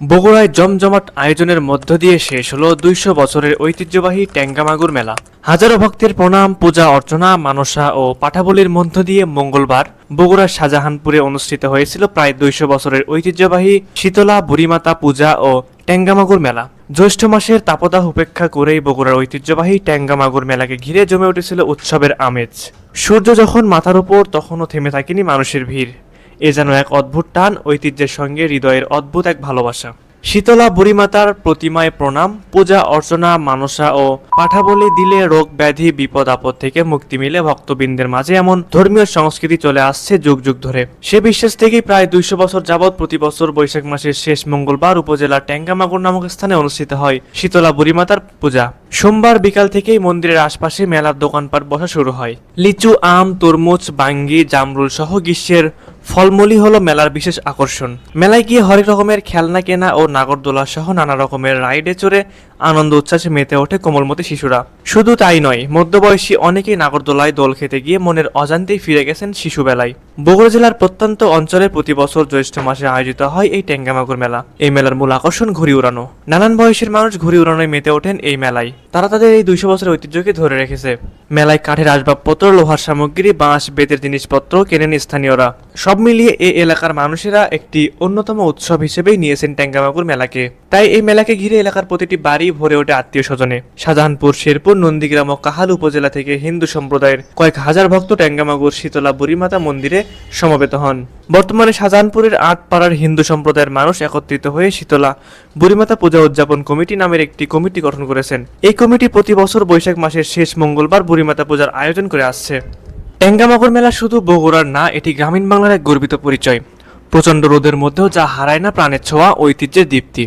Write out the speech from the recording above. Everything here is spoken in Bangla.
বগুড়ায় জমজমাট আয়োজনের মধ্য দিয়ে শেষ হলো দুইশো বছরের ঐতিহ্যবাহী ট্যাঙ্গামাগুর মেলা। হাজারো ভক্তের প্রণাম, পূজা অর্চনা, মানসা ও পাঠাবলির মধ্য দিয়ে মঙ্গলবার বগুড়ার শাহজাহানপুরে অনুষ্ঠিত হয়েছিল প্রায় দুইশো বছরের ঐতিহ্যবাহী শীতলা, বুড়িমাতা পূজা ও ট্যাঙ্গামাগুর মেলা। জ্যৈষ্ঠ মাসের তাপদাহ উপেক্ষা করেই বগুড়ার ঐতিহ্যবাহী ট্যাঙ্গামাগুর মেলাকে ঘিরে জমে উঠেছিল উৎসবের আমেজ। সূর্য যখন মাথার উপর, তখনও থেমে থাকেনি মানুষের ভিড়। এ যেন এক অদ্ভুত টান ঐতিহ্যের সঙ্গে হৃদয়ের অদ্ভুত এক ভালোবাসা। শীতলা বুড়িমাতার প্রতিমায় প্রণাম, পূজা অর্চনা, মানসা ও পাঠাবলি দিলে রোগ ব্যাধি, বিপদ আপদ থেকে মুক্তি মিলে ভক্তবৃন্দের মাঝে এমন ধর্মীয় সংস্কৃতি চলে আসছে যুগ যুগ ধরে। সে বিশ্বাস থেকেই প্রায় দুইশো বছর যাবৎ প্রতি বছর বৈশাখ মাসের শেষ মঙ্গলবার উপজেলার ট্যাঙ্গামাগুর নামক স্থানে অনুষ্ঠিত হয় শীতলা বুড়িমাতার পূজা। সোমবার বিকাল থেকেই মন্দিরের আশপাশে মেলার দোকানপাট বসা শুরু হয়। লিচু, আম, তরমুজ, বাঙ্গি, জামরুল সহ গ্রীষ্মের ফলমূলই হলো মেলার বিশেষ আকর্ষণ। মেলায় গিয়ে হরেক রকমের খেলনা কেনা ও নাগরদোলা সহ নানা রকমের রাইডে চড়ে আনন্দ, উচ্ছ্বাসে মেতে ওঠে কোমলমতি শিশুরা। শুধু তাই নয়, মধ্যবয়সী অনেকেই নাগরদোলায় দোল খেতে গিয়ে মনের অজান্তেই ফিরে গেছেন শিশুবেলায়। বগুড়া জেলার প্রত্যন্ত অঞ্চলে প্রতি বছর জ্যৈষ্ঠ মাসে আয়োজিত হয় এই ট্যাঙ্গামাগুর মেলা। এই মেলার মূল আকর্ষণ ঘুড়ি উড়ানো। নানান বয়সের মানুষ ঘুড়ি উড়ানোয় মেতে ওঠেন এই মেলায়। তারা তাদের এই দুইশো বছরের ঐতিহ্যকে ধরে রেখেছে। মেলায় কাঠের আসবাবপত্র, লোহার সামগ্রী, বাঁশ, বেতের জিনিসপত্র কেনেন স্থানীয়রা। সব মিলিয়ে এই এলাকার মানুষেরা একটি অন্যতম উৎসব হিসেবেই নিয়েছেন ট্যাঙ্গামাগুর মেলাকে। তাই এই মেলাকে ঘিরে এলাকার প্রতিটি বাড়ি ভরে ওঠে আত্মীয় স্বজনে শাহজাহানপুর, শেরপুর, নন্দীগ্রাম ও কাহাল উপজেলা থেকে হিন্দু সম্প্রদায়ের কয়েক হাজার ভক্ত ট্যাঙ্গামাগুর শীতলা বুড়িমাতা মন্দিরে সমবেত হন। বর্তমানে শাহজাহানপুরের আটপাড়ার হিন্দু সম্প্রদায়ের মানুষ একত্রিত হয়ে শীতলা বুড়িমাতা পূজা উদযাপন কমিটি নামের একটি কমিটি গঠন করেছেন। এই কমিটি প্রতি বছর বৈশাখ মাসের শেষ মঙ্গলবার বুড়িমাতা পূজার আয়োজন করে আসছে। ট্যাঙ্গামাগর মেলা শুধু বগুড়ার না, এটি গ্রামীণ বাংলার এক গর্বিত পরিচয়। প্রচণ্ড রোদের মধ্যেও যা হারায় না প্রাণের ছোঁয়া, ঐতিহ্যের দীপ্তি।